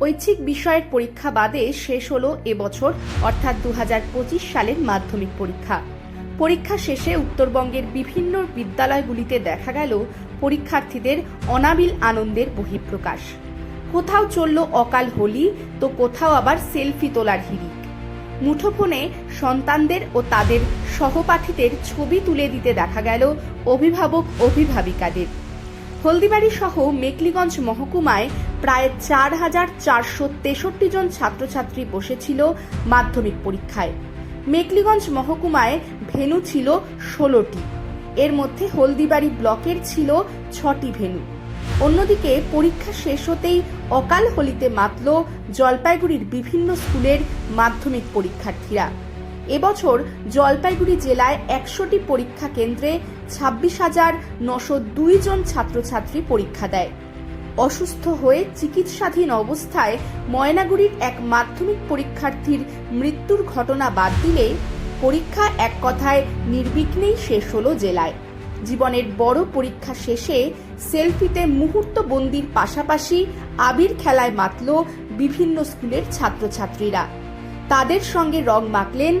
ঐচ্ছিক বিষয়ের পরীক্ষা বাদে শেষ হলো এবছর অর্থাৎ দু হাজার পঁচিশ সালের মাধ্যমিক পরীক্ষা। পরীক্ষা শেষে উত্তরবঙ্গের বিভিন্ন বিদ্যালয়গুলিতে দেখা গেল পরীক্ষার্থীদের অনাবিল আনন্দের বহিঃপ্রকাশ। কোথাও চলল অকাল হোলি, তো কোথাও আবার সেলফি তোলার হিড়িক। মুঠোফোনে সন্তানদের ও তাদের সহপাঠীদের ছবি তুলে দিতে দেখা গেল অভিভাবক অভিভাবিকাদের হলদিবাড়ি সহ মেকলিগঞ্জ মহকুমায় প্রায় চার হাজার চারশো তেষট্টি জন ছাত্রছাত্রী বসেছিল মাধ্যমিক পরীক্ষায়। মেকলিগঞ্জ মহকুমায় ভেনু ছিল ষোলোটি। এর মধ্যে হলদিবাড়ি ব্লকের ছিল ছটি ভেনু। অন্যদিকে পরীক্ষা শেষ হতেই অকাল হোলিতে মাতল জলপাইগুড়ির বিভিন্ন স্কুলের মাধ্যমিক পরীক্ষার্থীরা। এবছর জলপাইগুড়ি জেলায় একশোটি পরীক্ষা কেন্দ্রে ছাব্বিশ হাজার নশো দুই জন ছাত্রছাত্রী পরীক্ষা দেয়। অসুস্থ হয়ে চিকিৎসাধীন অবস্থায় ময়নাগুড়ির এক মাধ্যমিক পরীক্ষার্থীর মৃত্যুর ঘটনা বাদ দিলে পরীক্ষা এক কথায় নির্বিঘ্নেই শেষ হলো জেলায়। জীবনের বড় পরীক্ষা শেষে সেলফিতে মুহূর্ত বন্দির পাশাপাশি আবির খেলায় মাতল বিভিন্ন স্কুলের ছাত্রছাত্রীরা। তাদের সঙ্গে রং মাখলেন